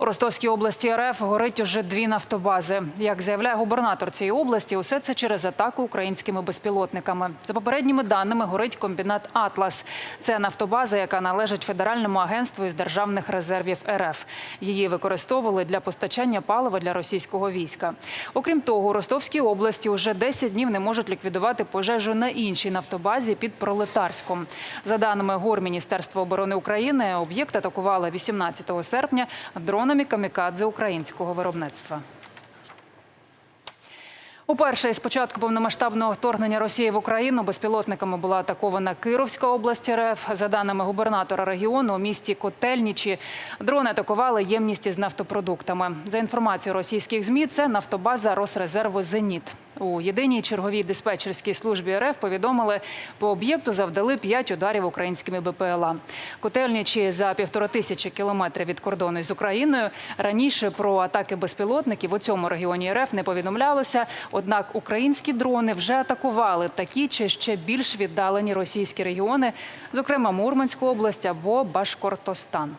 У Ростовській області РФ горить уже дві нафтобази. Як заявляє губернатор цієї області, усе це через атаку українськими безпілотниками. За попередніми даними горить комбінат Атлас. Це нафтобаза, яка належить федеральному агентству із державних резервів РФ. Її використовували для постачання палива для російського війська. Окрім того, у Ростовській області уже 10 днів не можуть ліквідувати пожежу на іншій нафтобазі під Пролетарськом. За даними ГОР Міністерства оборони України, об'єкт атакували 18 серпня дронами камікадзе українського виробництва. Уперше із початку повномасштабного вторгнення Росії в Україну безпілотниками була атакована Кировська область РФ. За даними губернатора регіону, у місті Котельнічі дрони атакували ємність із нафтопродуктами. За інформацією російських змі, це нафтобаза Росрезерву Зеніт. У єдиній черговій диспетчерській службі РФ повідомили, по об'єкту завдали п'ять ударів українськими БПЛА. Котельнічі за півтора тисячі кілометрів від кордону з Україною. Раніше про атаки безпілотників у цьому регіоні РФ не повідомлялося. Однак українські дрони вже атакували такі чи ще більш віддалені російські регіони, зокрема Мурманську область або Башкортостан.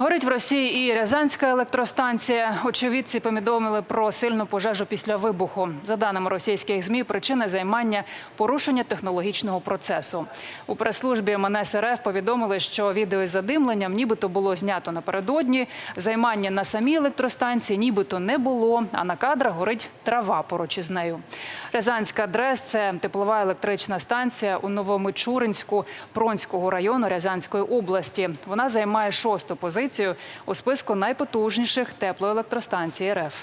Горить в Росії і Рязанська електростанція. Очевидці повідомили про сильну пожежу після вибуху. За даними російських змі, причина займання порушення технологічного процесу. У прес-службі МНС РФ повідомили, що відео із задимленням нібито було знято напередодні. Займання на самій електростанції нібито не було. А на кадрах горить трава поруч із нею. Рязанська ДРЕС – це теплова електрична станція у Новомичуринську Пронського району Рязанської області. Вона займає шосту позицію у списку найпотужніших теплоелектростанцій РФ.